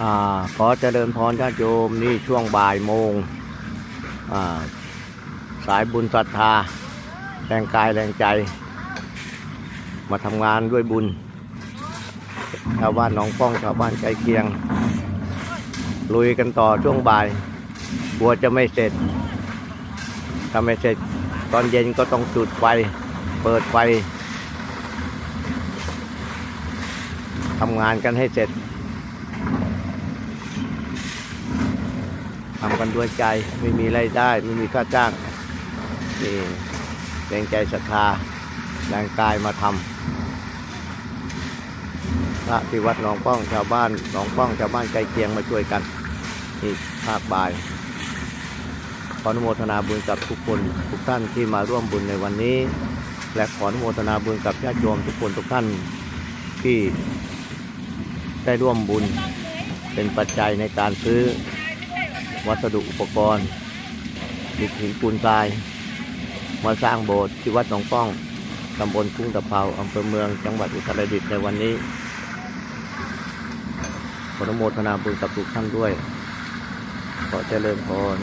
อ่าขอเจริญพรญาติโยมนี่ช่วงบ่ายโมงอ่าสายบุญศรัทธา แรงกายแรงใจ มาทำงานด้วยบุญ ชาวบ้านหนองป้องชาวบ้านใกล้เคียง ลุยกันต่อช่วงบ่ายกลัวจะไม่เสร็จถ้าไม่เสร็จตอนเย็นก็ต้องจุดไฟ เปิดไฟทำงานกันให้เสร็จ ทำกันด้วยใจไม่มีไรายได้ ไม่มีค่าจ้างนี่แรงใจศรัทธาแรงกายมาทำพระที่วัดหนองป้องชาวบ้านหนองป้องชาวบ้านใกล้เคียงมาช่วยกันนี่ภาคบ่ายขออนุโมทนาบุญกับทุกคนทุกท่านที่มาร่วมบุญในวันนี้ และขออนุโมทนาบุญกับญาติโยมทุกคนทุกท่านที่ได้ร่วมบุญเป็นปัจจัยในการซื้อ วัสดุอุปกรณ์ดินหินปูนทราย มาสร้างโบสถ์ที่วัดหนองป้องตำบลคุ้งตะเภาอำเภอเมืองจังหวัดอุตรดิตถ์ในวันนี้ขออนุโมทนาบุญกับทุกท่านด้วย ขอเจริญพร